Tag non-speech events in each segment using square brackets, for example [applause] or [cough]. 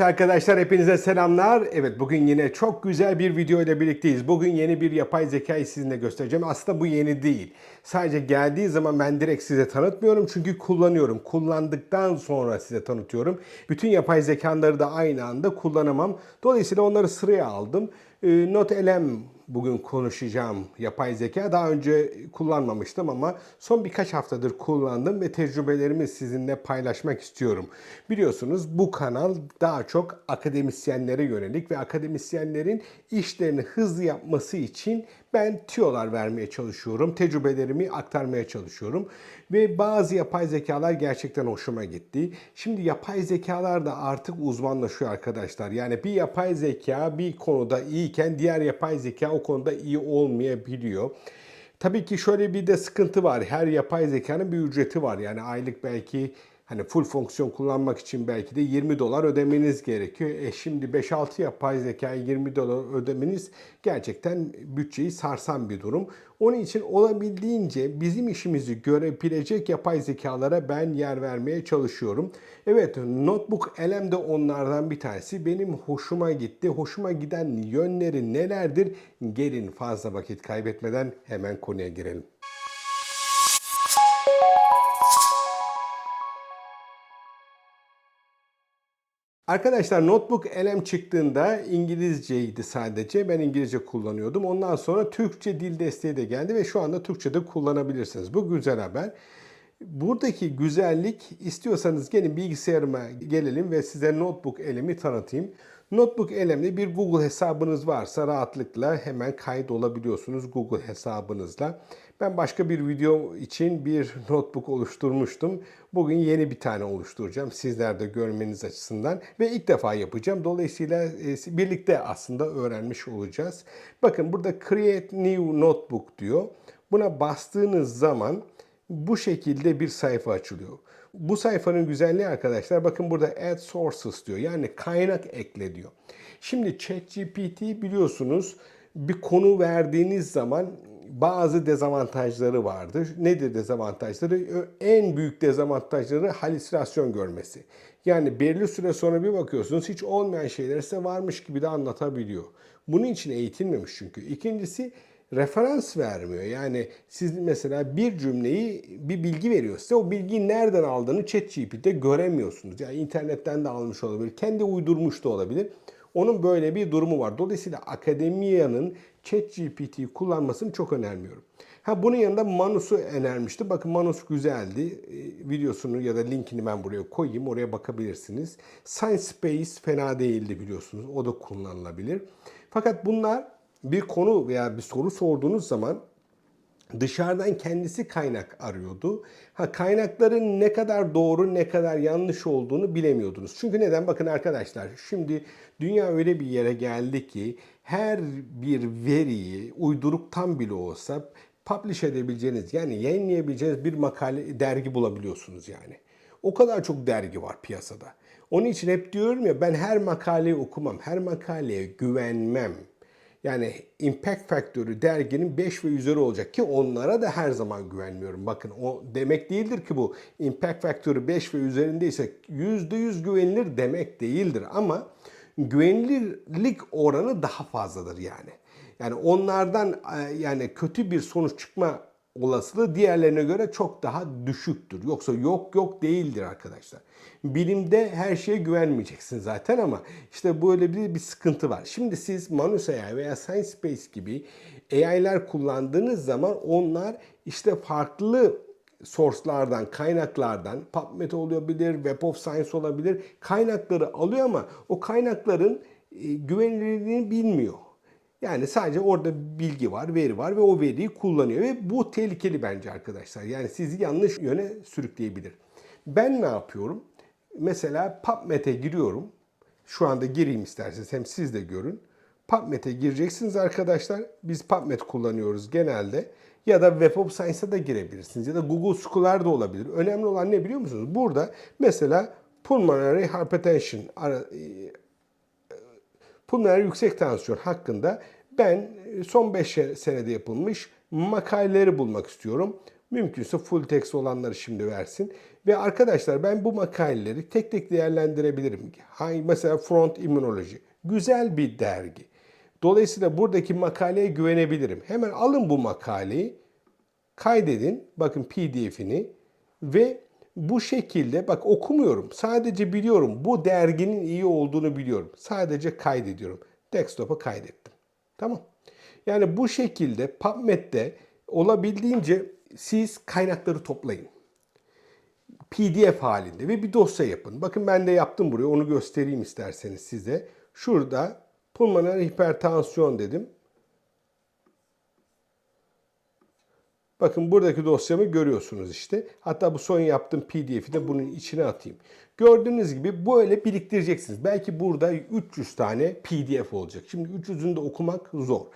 Arkadaşlar hepinize selamlar. Evet bugün yine çok güzel bir video ile birlikteyiz. Bugün yeni bir yapay zekayı sizinle göstereceğim. Aslında bu yeni değil. Sadece geldiği zaman ben direkt size tanıtmıyorum çünkü kullanıyorum. Kullandıktan sonra size tanıtıyorum. Bütün yapay zekaları da aynı anda kullanamam. Dolayısıyla onları sıraya aldım. Ee, Not LM bugün konuşacağım yapay zeka. Daha önce kullanmamıştım ama son birkaç haftadır kullandım ve tecrübelerimi sizinle paylaşmak istiyorum. Biliyorsunuz bu kanal daha çok akademisyenlere yönelik ve akademisyenlerin işlerini hızlı yapması için ben tüyolar vermeye çalışıyorum. Tecrübelerimi aktarmaya çalışıyorum. Ve bazı yapay zekalar gerçekten hoşuma gitti. Şimdi yapay zekalar da artık uzmanlaşıyor arkadaşlar. Yani bir yapay zeka bir konuda iyiyken diğer yapay zeka o konuda iyi olmayabiliyor. Tabii ki şöyle bir de sıkıntı var. Her yapay zekanın bir ücreti var. Yani aylık belki hani full fonksiyon kullanmak için belki de 20 dolar ödemeniz gerekiyor. E şimdi 5-6 yapay zekaya 20 dolar ödemeniz gerçekten bütçeyi sarsan bir durum. Onun için olabildiğince bizim işimizi görebilecek yapay zekalara ben yer vermeye çalışıyorum. Evet Notebook LM de onlardan bir tanesi. Benim hoşuma gitti. Hoşuma giden yönleri nelerdir? Gelin fazla vakit kaybetmeden hemen konuya girelim. Arkadaşlar Notebook LM çıktığında İngilizceydi sadece. Ben İngilizce kullanıyordum. Ondan sonra Türkçe dil desteği de geldi ve şu anda Türkçe'de kullanabilirsiniz. Bu güzel haber. Buradaki güzellik istiyorsanız gelin bilgisayarıma gelelim ve size Notebook LM'i tanıtayım. Notebook LM'de bir Google hesabınız varsa rahatlıkla hemen kayıt olabiliyorsunuz Google hesabınızla. Ben başka bir video için bir [laughs] notebook oluşturmuştum. Bugün yeni bir tane oluşturacağım. Sizler de görmeniz açısından ve ilk defa yapacağım. Dolayısıyla e, birlikte aslında öğrenmiş olacağız. Bakın burada Create New Notebook diyor. Buna bastığınız zaman bu şekilde bir sayfa açılıyor. Bu sayfanın güzelliği arkadaşlar bakın burada add sources diyor. Yani kaynak ekle diyor. Şimdi ChatGPT biliyorsunuz bir konu verdiğiniz zaman bazı dezavantajları vardır. Nedir dezavantajları? En büyük dezavantajları halüsinasyon görmesi. Yani belli süre sonra bir bakıyorsunuz hiç olmayan şeyler size varmış gibi de anlatabiliyor. Bunun için eğitilmemiş çünkü. İkincisi referans vermiyor. Yani siz mesela bir cümleyi bir bilgi veriyor size. O bilgiyi nereden aldığını ChatGPT'de göremiyorsunuz. Yani internetten de almış olabilir. Kendi uydurmuş da olabilir. Onun böyle bir durumu var. Dolayısıyla akademiyanın ChatGPT'yi kullanmasını çok önermiyorum. Ha bunun yanında Manus'u önermişti. Bakın Manus güzeldi. E, videosunu ya da linkini ben buraya koyayım. Oraya bakabilirsiniz. Science Space fena değildi biliyorsunuz. O da kullanılabilir. Fakat bunlar bir konu veya bir soru sorduğunuz zaman dışarıdan kendisi kaynak arıyordu. Ha kaynakların ne kadar doğru ne kadar yanlış olduğunu bilemiyordunuz. Çünkü neden? Bakın arkadaşlar şimdi dünya öyle bir yere geldi ki her bir veriyi uyduruktan bile olsa publish edebileceğiniz yani yayınlayabileceğiniz bir makale dergi bulabiliyorsunuz yani. O kadar çok dergi var piyasada. Onun için hep diyorum ya ben her makaleyi okumam, her makaleye güvenmem. Yani impact faktörü derginin 5 ve üzeri olacak ki onlara da her zaman güvenmiyorum. Bakın o demek değildir ki bu impact faktörü 5 ve üzerindeyse %100 güvenilir demek değildir ama güvenilirlik oranı daha fazladır yani. Yani onlardan e, yani kötü bir sonuç çıkma olasılığı diğerlerine göre çok daha düşüktür. Yoksa yok yok değildir arkadaşlar. Bilimde her şeye güvenmeyeceksin zaten ama işte böyle bir, bir sıkıntı var. Şimdi siz Manus AI veya Science Space gibi AI'ler kullandığınız zaman onlar işte farklı source'lardan, kaynaklardan, PubMed olabilir, Web of Science olabilir, kaynakları alıyor ama o kaynakların e, güvenilirliğini bilmiyor. Yani sadece orada bilgi var, veri var ve o veriyi kullanıyor ve bu tehlikeli bence arkadaşlar. Yani sizi yanlış yöne sürükleyebilir. Ben ne yapıyorum? Mesela PubMed'e giriyorum. Şu anda gireyim isterseniz hem siz de görün. PubMed'e gireceksiniz arkadaşlar. Biz PubMed kullanıyoruz genelde. Ya da Web of Science'a da girebilirsiniz. Ya da Google Scholar da olabilir. Önemli olan ne biliyor musunuz? Burada mesela pulmonary hypertension pulmoner yüksek tansiyon hakkında ben son 5 senede yapılmış makaleleri bulmak istiyorum. Mümkünse full text olanları şimdi versin. Ve arkadaşlar ben bu makaleleri tek tek değerlendirebilirim. Mesela Front Immunology. Güzel bir dergi. Dolayısıyla buradaki makaleye güvenebilirim. Hemen alın bu makaleyi, kaydedin. Bakın PDF'ini ve bu şekilde bak okumuyorum. Sadece biliyorum. Bu derginin iyi olduğunu biliyorum. Sadece kaydediyorum. Desktop'a kaydettim. Tamam. Yani bu şekilde PubMed'de olabildiğince siz kaynakları toplayın. PDF halinde ve bir dosya yapın. Bakın ben de yaptım buraya. Onu göstereyim isterseniz size. Şurada pulmoner hipertansiyon dedim. Bakın buradaki dosyamı görüyorsunuz işte. Hatta bu son yaptığım PDF'i de bunun içine atayım. Gördüğünüz gibi böyle biriktireceksiniz. Belki burada 300 tane PDF olacak. Şimdi 300'ünü de okumak zor.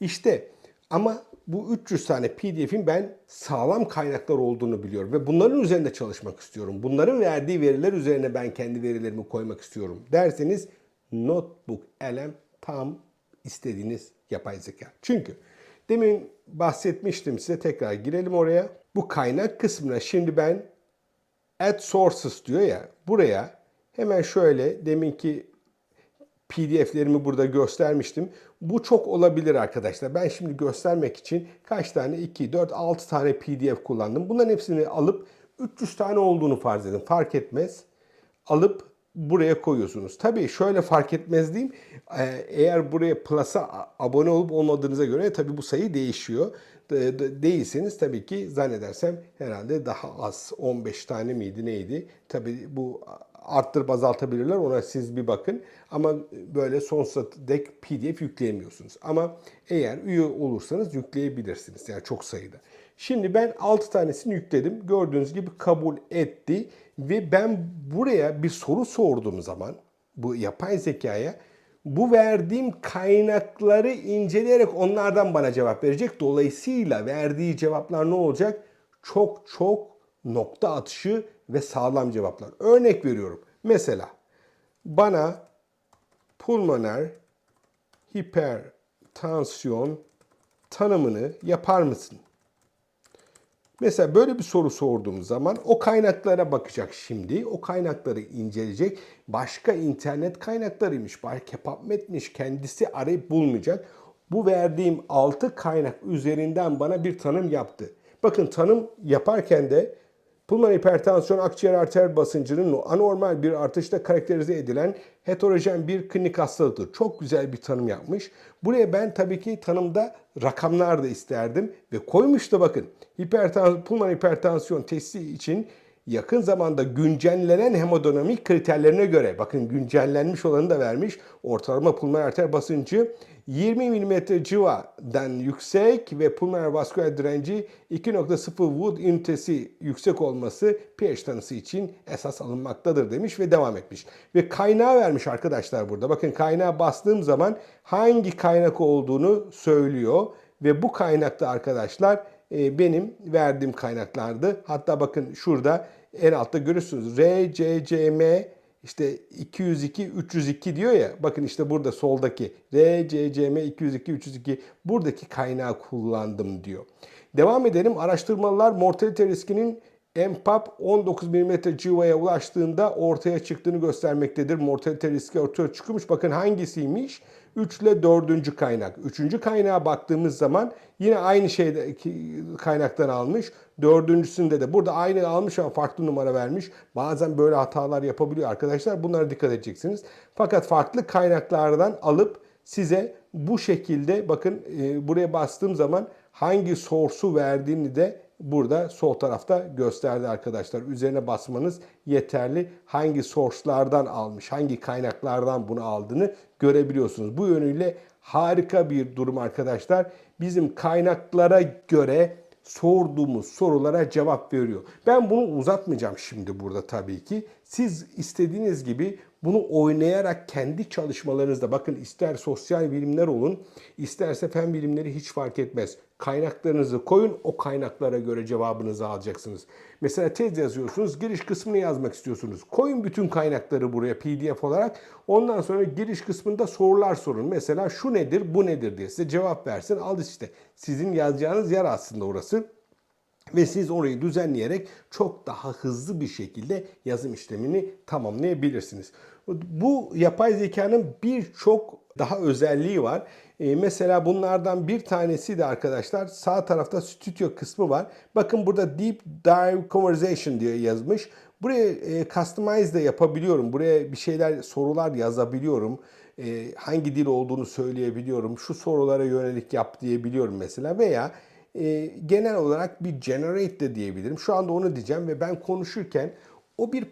İşte ama bu 300 tane PDF'in ben sağlam kaynaklar olduğunu biliyorum ve bunların üzerinde çalışmak istiyorum. Bunların verdiği veriler üzerine ben kendi verilerimi koymak istiyorum derseniz Notebook LM tam istediğiniz yapay zeka. Çünkü demin bahsetmiştim size tekrar girelim oraya. Bu kaynak kısmına şimdi ben add sources diyor ya buraya hemen şöyle deminki PDF'lerimi burada göstermiştim. Bu çok olabilir arkadaşlar. Ben şimdi göstermek için kaç tane 2, 4, 6 tane PDF kullandım. Bunların hepsini alıp 300 tane olduğunu farz edin. Fark etmez. Alıp buraya koyuyorsunuz. Tabii şöyle fark etmez diyeyim. Ee, Eğer buraya Plus'a abone olup olmadığınıza göre tabii bu sayı değişiyor. De- de- Değilseniz tabii ki zannedersem herhalde daha az 15 tane miydi neydi? Tabii bu arttırıp azaltabilirler ona siz bir bakın. Ama böyle sonsuza dek PDF yükleyemiyorsunuz. Ama eğer üye olursanız yükleyebilirsiniz. Yani çok sayıda. Şimdi ben 6 tanesini yükledim. Gördüğünüz gibi kabul etti. Ve ben buraya bir soru sorduğum zaman bu yapay zekaya bu verdiğim kaynakları inceleyerek onlardan bana cevap verecek. Dolayısıyla verdiği cevaplar ne olacak? Çok çok nokta atışı ve sağlam cevaplar. Örnek veriyorum. Mesela bana pulmoner hipertansiyon tanımını yapar mısın? Mesela böyle bir soru sorduğum zaman o kaynaklara bakacak şimdi. O kaynakları inceleyecek. Başka internet kaynaklarıymış, belki PubMed'miş kendisi arayıp bulmayacak. Bu verdiğim 6 kaynak üzerinden bana bir tanım yaptı. Bakın tanım yaparken de pulmoner hipertansiyon akciğer arter basıncının anormal bir artışta karakterize edilen heterojen bir klinik hastalıktır. Çok güzel bir tanım yapmış. Buraya ben tabii ki tanımda rakamlar da isterdim ve koymuş da bakın. Hipertans pulmoner hipertansiyon testi için yakın zamanda güncellenen hemodinamik kriterlerine göre bakın güncellenmiş olanı da vermiş. Ortalama pulmoner arter basıncı 20 mm civadan yüksek ve pulmoner vasküler direnci 2.0 Wood ünitesi yüksek olması pH tanısı için esas alınmaktadır demiş ve devam etmiş. Ve kaynağı vermiş arkadaşlar burada. Bakın kaynağa bastığım zaman hangi kaynak olduğunu söylüyor ve bu kaynakta arkadaşlar e, benim verdiğim kaynaklardı. Hatta bakın şurada en altta görürsünüz. RCCM işte 202 302 diyor ya. Bakın işte burada soldaki RCCM 202 302 buradaki kaynağı kullandım diyor. Devam edelim. Araştırmalar mortalite riskinin MPAP 19 mm civaya ulaştığında ortaya çıktığını göstermektedir. Mortalite riski ortaya çıkmış. Bakın hangisiymiş? 3 ile 4. kaynak. 3. kaynağa baktığımız zaman yine aynı şeyde kaynaktan almış. Dördüncüsünde de burada aynı almış ama farklı numara vermiş. Bazen böyle hatalar yapabiliyor arkadaşlar. Bunlara dikkat edeceksiniz. Fakat farklı kaynaklardan alıp size bu şekilde bakın e, buraya bastığım zaman hangi source'u verdiğini de burada sol tarafta gösterdi arkadaşlar. Üzerine basmanız yeterli. Hangi source'lardan almış, hangi kaynaklardan bunu aldığını görebiliyorsunuz. Bu yönüyle harika bir durum arkadaşlar. Bizim kaynaklara göre sorduğumuz sorulara cevap veriyor. Ben bunu uzatmayacağım şimdi burada tabii ki. Siz istediğiniz gibi bunu oynayarak kendi çalışmalarınızda bakın ister sosyal bilimler olun, isterse fen bilimleri hiç fark etmez. Kaynaklarınızı koyun, o kaynaklara göre cevabınızı alacaksınız. Mesela tez yazıyorsunuz, giriş kısmını yazmak istiyorsunuz. Koyun bütün kaynakları buraya PDF olarak. Ondan sonra giriş kısmında sorular sorun. Mesela şu nedir, bu nedir diye size cevap versin. Al işte sizin yazacağınız yer aslında orası. Ve siz orayı düzenleyerek çok daha hızlı bir şekilde yazım işlemini tamamlayabilirsiniz. Bu yapay zekanın birçok daha özelliği var. Ee, mesela bunlardan bir tanesi de arkadaşlar sağ tarafta stüdyo kısmı var. Bakın burada Deep Dive Conversation diye yazmış. Buraya e, customize de yapabiliyorum. Buraya bir şeyler, sorular yazabiliyorum. E, hangi dil olduğunu söyleyebiliyorum. Şu sorulara yönelik yap diyebiliyorum mesela. Veya e, genel olarak bir generate de diyebilirim. Şu anda onu diyeceğim ve ben konuşurken o bir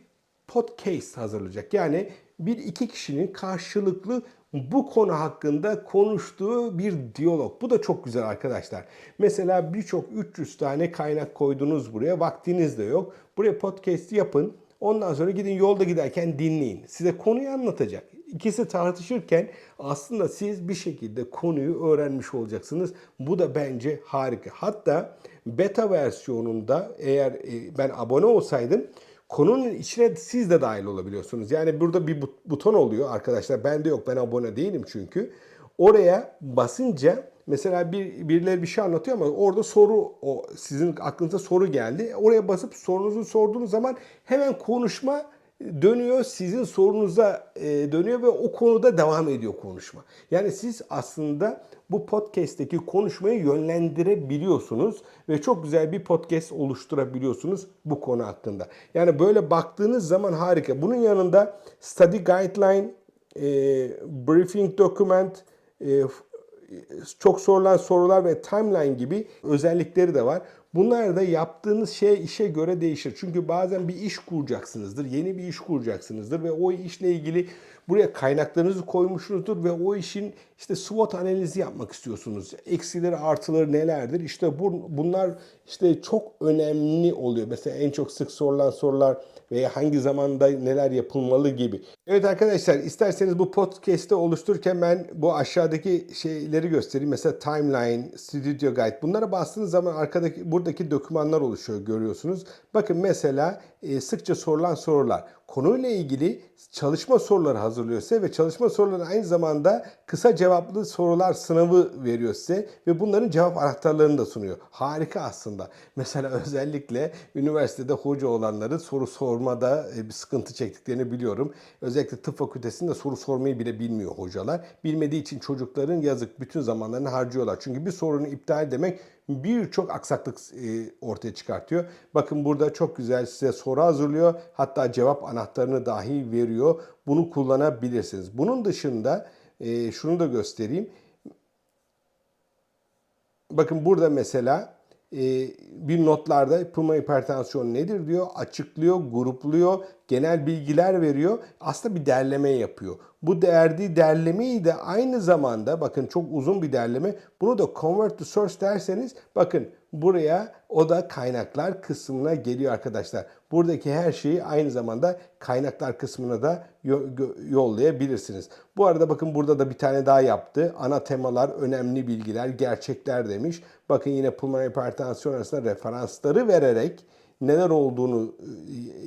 podcast hazırlayacak. Yani bir iki kişinin karşılıklı bu konu hakkında konuştuğu bir diyalog. Bu da çok güzel arkadaşlar. Mesela birçok 300 tane kaynak koydunuz buraya. Vaktiniz de yok. Buraya podcast yapın. Ondan sonra gidin yolda giderken dinleyin. Size konuyu anlatacak. İkisi tartışırken aslında siz bir şekilde konuyu öğrenmiş olacaksınız. Bu da bence harika. Hatta beta versiyonunda eğer e, ben abone olsaydım konunun içine siz de dahil olabiliyorsunuz. Yani burada bir but- buton oluyor arkadaşlar. Bende yok ben abone değilim çünkü. Oraya basınca mesela bir birileri bir şey anlatıyor ama orada soru o sizin aklınıza soru geldi. Oraya basıp sorunuzu sorduğunuz zaman hemen konuşma dönüyor sizin sorunuza e, dönüyor ve o konuda devam ediyor konuşma. Yani siz aslında bu podcast'teki konuşmayı yönlendirebiliyorsunuz ve çok güzel bir podcast oluşturabiliyorsunuz bu konu hakkında. Yani böyle baktığınız zaman harika. Bunun yanında study guideline, e, briefing document, e, çok sorulan sorular ve timeline gibi özellikleri de var. Bunlar da yaptığınız şey işe göre değişir. Çünkü bazen bir iş kuracaksınızdır, yeni bir iş kuracaksınızdır ve o işle ilgili buraya kaynaklarınızı koymuşsunuzdur ve o işin işte SWOT analizi yapmak istiyorsunuz. Eksileri, artıları nelerdir? İşte bu, bunlar işte çok önemli oluyor. Mesela en çok sık sorulan sorular veya hangi zamanda neler yapılmalı gibi. Evet arkadaşlar isterseniz bu podcast'te oluştururken ben bu aşağıdaki şeyleri göstereyim. Mesela timeline, studio guide. Bunlara bastığınız zaman arkadaki buradaki dokümanlar oluşuyor görüyorsunuz. Bakın mesela e, sıkça sorulan sorular. Konuyla ilgili çalışma soruları hazırlıyor size ve çalışma soruları aynı zamanda kısa cevaplı sorular sınavı veriyor size ve bunların cevap anahtarlarını da sunuyor. Harika aslında. Mesela [laughs] özellikle üniversitede hoca olanların soru sormada e, bir sıkıntı çektiklerini biliyorum. Özellikle tıp fakültesinde soru sormayı bile bilmiyor hocalar. Bilmediği için çocukların yazık bütün zamanlarını harcıyorlar. Çünkü bir sorunu iptal demek birçok aksaklık e, ortaya çıkartıyor. Bakın burada çok güzel size soru hazırlıyor. Hatta cevap anahtarını dahi veriyor. Bunu kullanabilirsiniz. Bunun dışında e, şunu da göstereyim. Bakın burada mesela bir notlarda pulmoner hipertansiyon nedir diyor, açıklıyor, grupluyor, genel bilgiler veriyor. Aslında bir derleme yapıyor. Bu derdi derlemeyi de aynı zamanda bakın çok uzun bir derleme. Bunu da convert to source derseniz bakın buraya o da kaynaklar kısmına geliyor arkadaşlar. Buradaki her şeyi aynı zamanda kaynaklar kısmına da yollayabilirsiniz. Bu arada bakın burada da bir tane daha yaptı. Ana temalar, önemli bilgiler, gerçekler demiş. Bakın yine pulmoner hipertansiyon arasında referansları vererek neler olduğunu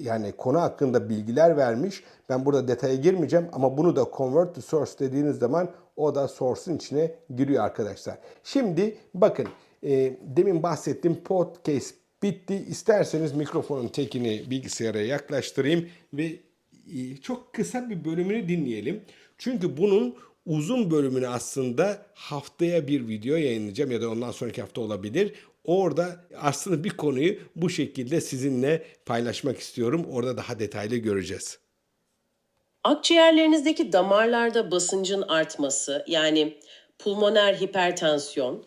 yani konu hakkında bilgiler vermiş. Ben burada detaya girmeyeceğim ama bunu da convert to source dediğiniz zaman o da source'un içine giriyor arkadaşlar. Şimdi bakın e, demin bahsettiğim podcast bitti. İsterseniz mikrofonun tekini bilgisayara yaklaştırayım ve e, çok kısa bir bölümünü dinleyelim. Çünkü bunun uzun bölümünü aslında haftaya bir video yayınlayacağım ya da ondan sonraki hafta olabilir. Orada aslında bir konuyu bu şekilde sizinle paylaşmak istiyorum. Orada daha detaylı göreceğiz. Akciğerlerinizdeki damarlarda basıncın artması yani pulmoner hipertansiyon,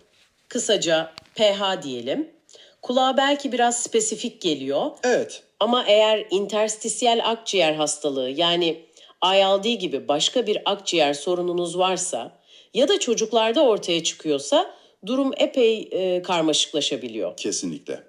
kısaca pH diyelim. Kulağa belki biraz spesifik geliyor Evet. ama eğer interstisyel akciğer hastalığı yani ILD gibi başka bir akciğer sorununuz varsa ya da çocuklarda ortaya çıkıyorsa durum epey e, karmaşıklaşabiliyor. Kesinlikle.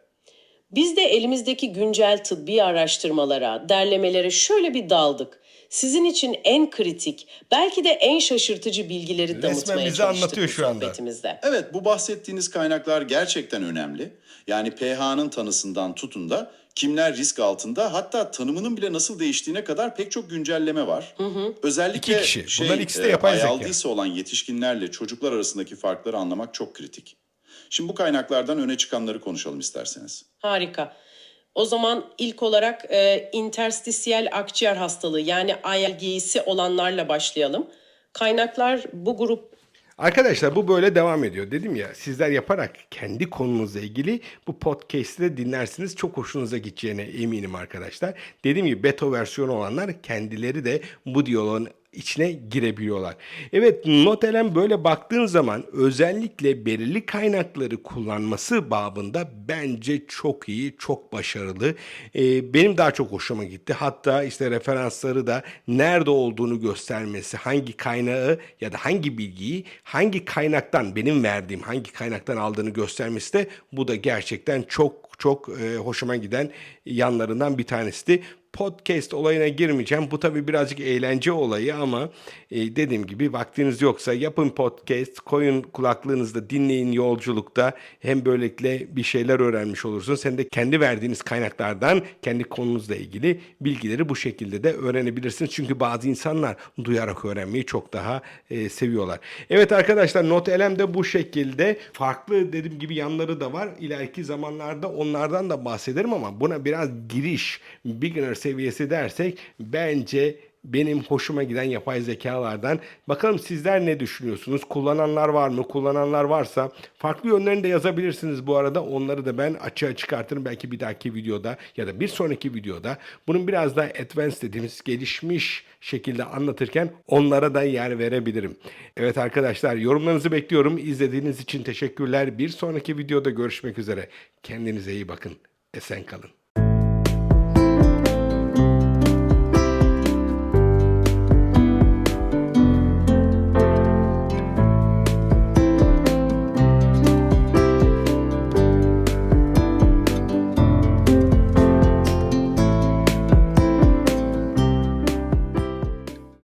Biz de elimizdeki güncel tıbbi araştırmalara, derlemelere şöyle bir daldık. Sizin için en kritik, belki de en şaşırtıcı bilgileri Resmen damıtmaya bize çalıştık anlatıyor bu şu anda. sohbetimizde. Evet bu bahsettiğiniz kaynaklar gerçekten önemli. Yani pH'nın tanısından tutun da kimler risk altında hatta tanımının bile nasıl değiştiğine kadar pek çok güncelleme var. Özellikle İki kişi. şey, Bunların ikisi de e, yapay zeka. ILD'si olan yetişkinlerle çocuklar arasındaki farkları anlamak çok kritik. Şimdi bu kaynaklardan öne çıkanları konuşalım isterseniz. Harika. O zaman ilk olarak e, interstisyel akciğer hastalığı yani ILG'si olanlarla başlayalım. Kaynaklar bu grup Arkadaşlar bu böyle devam ediyor. Dedim ya sizler yaparak kendi konunuzla ilgili bu podcast'i de dinlersiniz. Çok hoşunuza gideceğine eminim arkadaşlar. Dediğim gibi beta versiyonu olanlar kendileri de bu diyaloğun içine girebiliyorlar. Evet Notelem böyle baktığın zaman özellikle belirli kaynakları kullanması babında bence çok iyi, çok başarılı. Ee, benim daha çok hoşuma gitti. Hatta işte referansları da nerede olduğunu göstermesi, hangi kaynağı ya da hangi bilgiyi hangi kaynaktan benim verdiğim hangi kaynaktan aldığını göstermesi de bu da gerçekten çok çok e, hoşuma giden yanlarından bir tanesi podcast olayına girmeyeceğim. Bu tabii birazcık eğlence olayı ama e, dediğim gibi vaktiniz yoksa yapın podcast, koyun kulaklığınızda dinleyin yolculukta. Hem böylelikle bir şeyler öğrenmiş olursunuz. Hem de kendi verdiğiniz kaynaklardan kendi konunuzla ilgili bilgileri bu şekilde de öğrenebilirsiniz. Çünkü bazı insanlar duyarak öğrenmeyi çok daha e, seviyorlar. Evet arkadaşlar not elem de bu şekilde. Farklı dediğim gibi yanları da var. İleriki zamanlarda onlardan da bahsederim ama buna biraz giriş, beginner seviyesi dersek bence benim hoşuma giden yapay zekalardan. Bakalım sizler ne düşünüyorsunuz? Kullananlar var mı? Kullananlar varsa farklı yönlerini de yazabilirsiniz bu arada. Onları da ben açığa çıkartırım belki bir dahaki videoda ya da bir sonraki videoda. Bunun biraz daha advanced dediğimiz gelişmiş şekilde anlatırken onlara da yer verebilirim. Evet arkadaşlar yorumlarınızı bekliyorum. İzlediğiniz için teşekkürler. Bir sonraki videoda görüşmek üzere. Kendinize iyi bakın. Esen kalın.